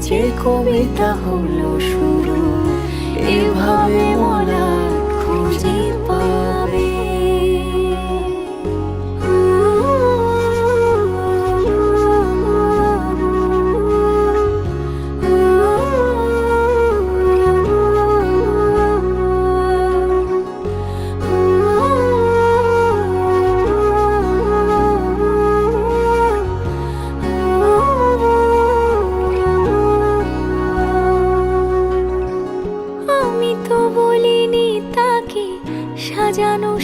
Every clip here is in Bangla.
যে কবিতা হলো শুরু।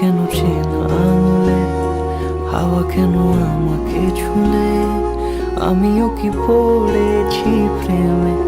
কেন চেনা আঙুলে? হাওয়া কেন আমাকে ছুলে? আমিও কি পড়েছি প্রেমে?